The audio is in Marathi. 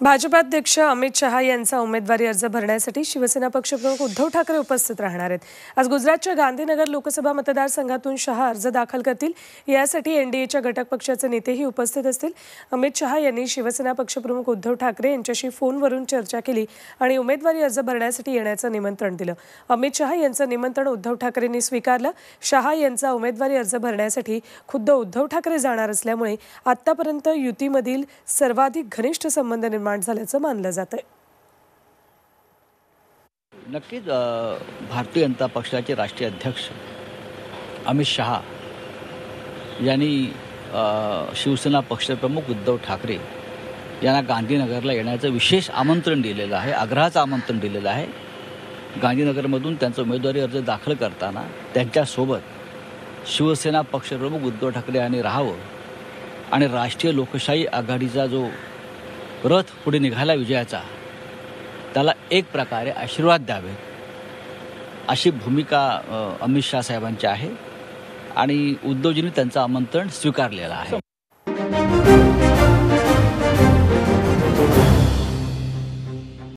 भाजपाध्यक्ष अमित शहा यांचा उमेदवारी अर्ज भरण्यासाठी शिवसेना पक्षप्रमुख उद्धव ठाकरे उपस्थित राहणार आहेत. आज गुजरातच्या गांधीनगर लोकसभा मतदारसंघातून शहा अर्ज दाखल करतील. यासाठी एनडीएच्या घटक पक्षाचे नेतेही उपस्थित असतील. अमित शहा यांनी शिवसेना पक्षप्रमुख उद्धव ठाकरे यांच्याशी फोनवरून चर्चा केली आणि उमेदवारी अर्ज भरण्यासाठी येण्याचं निमंत्रण दिलं. अमित शहा यांचं निमंत्रण उद्धव ठाकरेंनी स्वीकारलं. शहा यांचा उमेदवारी अर्ज भरण्यासाठी खुद्द उद्धव ठाकरे जाणार असल्यामुळे आतापर्यंत युतीमधील सर्वाधिक घनिष्ठ संबंध निर्माण झाल्याचं मानलं जातं आहे नक्कीच भारतीय जनता पक्षाचे राष्ट्रीय अध्यक्ष अमित शहा यांनी शिवसेना पक्षप्रमुख उद्धव ठाकरे यांना गांधीनगरला येण्याचं विशेष आमंत्रण दिलेलं आहे आग्रहाचं आमंत्रण दिलेलं आहे. गांधीनगरमधून त्यांचा उमेदवारी अर्ज दाखल करताना त्यांच्यासोबत शिवसेना पक्षप्रमुख उद्धव ठाकरे यांनी राहावं आणि राष्ट्रीय लोकशाही आघाडीचा जो रथ पुढे निघाला विजयाचा त्याला एक प्रकारे आशीर्वाद द्यावेत अशी भूमिका अमित शहा साहेबांची आहे. आणि उद्धवजींनी त्यांचं आमंत्रण स्वीकारलेलं आहे.